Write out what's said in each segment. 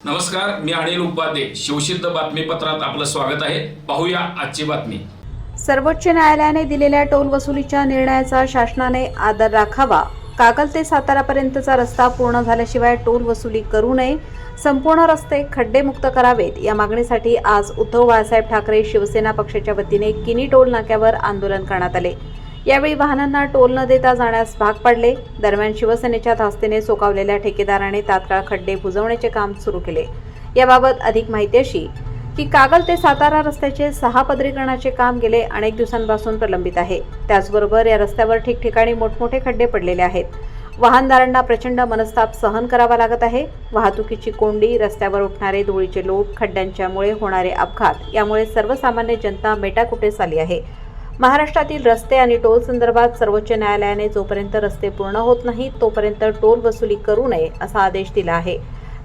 नमस्कार मी अनिल उपाध्ये. शिवसिद्ध बातमीपत्रात आपलं स्वागत आहे. पाहूया आजची बातमी. सर्वोच्च न्यायालयाने दिलेल्या टोल वसुलीच्या निर्णयाचा शासनाने आदर राखावा. कागल ते सातारापर्यंतचा रस्ता पूर्ण झाल्याशिवाय टोल वसुली करू नये. संपूर्ण रस्ते खड्डेमुक्त करावेत. या मागणीसाठी आज उद्धव बाळासाहेब ठाकरे शिवसेना पक्षाच्या वतीने किनी टोल नाक्यावर आंदोलन करण्यात आले. यावेळी वाहनांना टोल न देता जाण्यास भाग पाडले. दरम्यान शिवसेनेच्या धास्तीने सोकावलेल्या ठेकेदाराने तात्काळ खड्डे बुजवण्याचे काम सुरू केले. याबाबत अधिक माहिती अशी की कागल ते सातारा रस्त्याचे सहा पदरीकरणाचे काम गेले अनेक दिवसांपासून प्रलंबित आहे. त्याचबरोबर या रस्त्यावर ठिकठिकाणी मोठमोठे खड्डे पडलेले आहेत. वाहनदारांना प्रचंड मनस्ताप सहन करावा लागत आहे. वाहतुकीची कोंडी रस्त्यावर उठणारे धुळीचे लोट खड्ड्यांच्यामुळे होणारे अपघात यामुळे सर्वसामान्य जनता मेटाकुटेस आली आहे. महाराष्ट्रातील रस्ते आणि टोल संदर्भात सर्वोच्च न्यायालयाने जोपर्यंत रस्ते पूर्ण होत नाहीत तोपर्यंत टोल वसुली करू नये असा आदेश दिला आहे.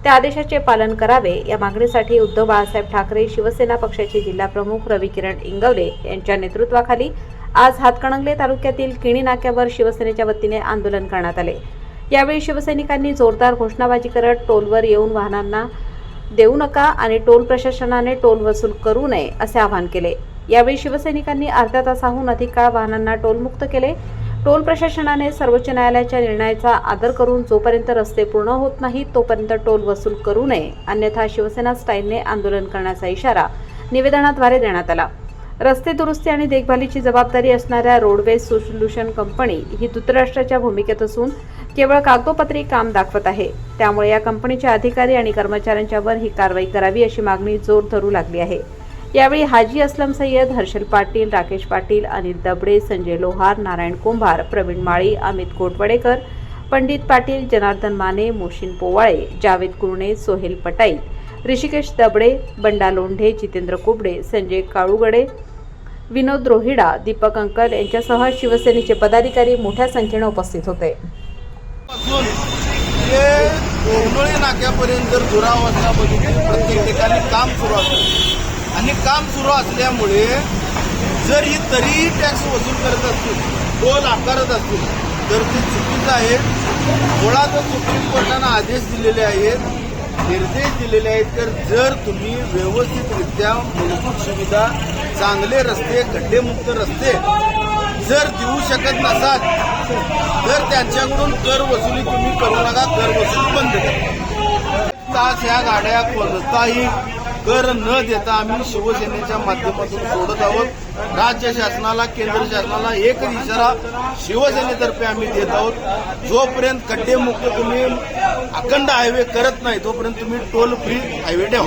त्या आदेशाचे पालन करावे या मागणीसाठी उद्धव बाळासाहेब ठाकरे शिवसेना पक्षाचे जिल्हाप्रमुख रविकिरण इंगवले यांच्या नेतृत्वाखाली आज हातकणंगले तालुक्यातील किणी नाक्यावर शिवसेनेच्या वतीने आंदोलन करण्यात आले. यावेळी शिवसैनिकांनी जोरदार घोषणाबाजी करत टोलवर येऊन वाहनांना देऊ नका आणि टोल प्रशासनाने टोल वसूल करू नये असे आवाहन केले. यावेळी शिवसैनिकांनी अर्ध्या तासाहून अधिक काळ वाहनांना टोलमुक्त केले. टोल प्रशासनाने सर्वोच्च न्यायालयाच्या निर्णयाचा आदर करून जोपर्यंत रस्ते पूर्ण होत नाहीत तोपर्यंत टोल वसूल करू नये. अन्यथा शिवसेना स्टाईलने आंदोलन करण्याचा इशारा निवेदनाद्वारे देण्यात आला. रस्ते दुरुस्ती आणि देखभालीची जबाबदारी असणाऱ्या रोडवेज सोल्युशन कंपनी ही धृतराष्ट्राच्या भूमिकेत असून केवळ कागदोपत्री काम दाखवत आहे. त्यामुळे या कंपनीचे अधिकारी आणि कर्मचाऱ्यांच्यावर ही कारवाई करावी अशी मागणी जोर धरू लागली आहे. यावेळी हाजी असलम सय्यद हर्षल पाटील राकेश पाटील अनिल दबडे संजय लोहार नारायण कुंभार प्रवीण माळी अमित कोटवडेकर पंडित पाटील जनार्दन माने मोशीन पोवाळे जावेद कुरणे सोहेल पटाई ऋषिकेश दबडे बंडा लोंढे जितेंद्र कुबडे संजय काळुगडे विनोद रोहिडा दीपक अंकल यांच्यासह शिवसेनेचे पदाधिकारी मोठ्या संख्येने उपस्थित होते. नाक्यापर्यंत जर प्रत्येक ठिकाणी काम सुरू असतं. आणि काम सुरू असल्यामुळे जर ही तरीही टॅक्स वसूल करत असतील टोल आकारत असतील तर ते चुकीचं आहे. मुळात सुप्रीम कोर्टानं आदेश दिलेले आहेत निर्देश दिलेले आहेत तर जर तुम्ही व्यवस्थितरित्या मूलभूत सुविधा चांगले रस्ते खड्डेमुक्त रस्ते जर देऊ शकत नसाल तर त्यांच्याकडून कर वसुली तुम्ही करू नका कर वसुली बंद करा. तास ह्या गाड्या कोणताही कर न देता आम्ही शिवसेनेच्या माध्यमातून सोडत आहोत. राज्य शासनाला केंद्र शासनाला एकच इशारा शिवसेनेतर्फे आम्ही देत आहोत. जोपर्यंत खड्डेमुक्त तुम्ही अखंड हायवे करत नाही तोपर्यंत तुम्ही टोल फ्री हायवे द्या